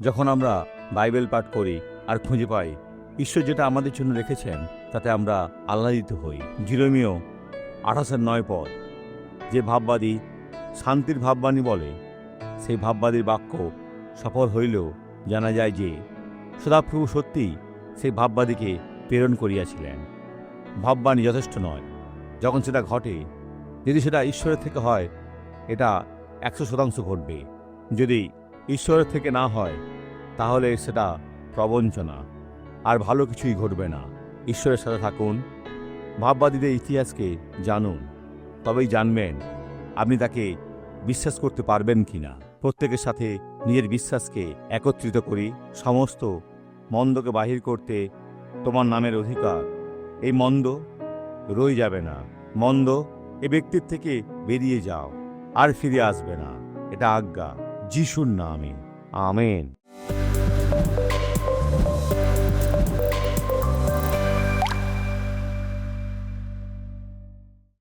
যখন আমরা বাইবেল পাঠ করি আর খুঁজে পাই, ঈশ্বর যেটা আমাদের জন্য রেখেছেন, তাতে আমরা আহ্লাদিত হই। জিরোমিও আঠাশের নয় পদ, যে ভাববাদী শান্তির ভাববাণী বলে, সেই ভাববাদীর বাক্য সফল হইলেও জানা যায় যে সদাপ্রভু সত্যিই সেই ভাববাদীকে প্রেরণ করিয়াছিলেন। ভাববাণী যথেষ্ট নয়। যখন সেটা ঘটে, যদি সেটা ঈশ্বরের থেকে হয়, এটা একশো শতাংশ ঘটবে। যদি ঈশ্বরের থেকে না হয়, তাহলে সেটা প্রবঞ্চনা। আর ভালো কিছুই ঘটবে না। ঈশ্বরের সাথে থাকুন। ভাববাদীদের ইতিহাসকে জানুন। তবেই জানবেন, আপনি তাকে বিশ্বাস করতে পারবেন কি না প্রত্যেকের সাথে নিজের বিশ্বাসকে একত্রিত করি। সমস্ত মন্দকে বাহির করতে তোমার নামের অধিকার। এই মন্দ রয়ে যাবে না। মন্দ এ ব্যক্তির থেকে বেরিয়ে যাও। আর ফিরে আসবে না। এটা আজ্ঞা। যিশুর নামে। আমেন।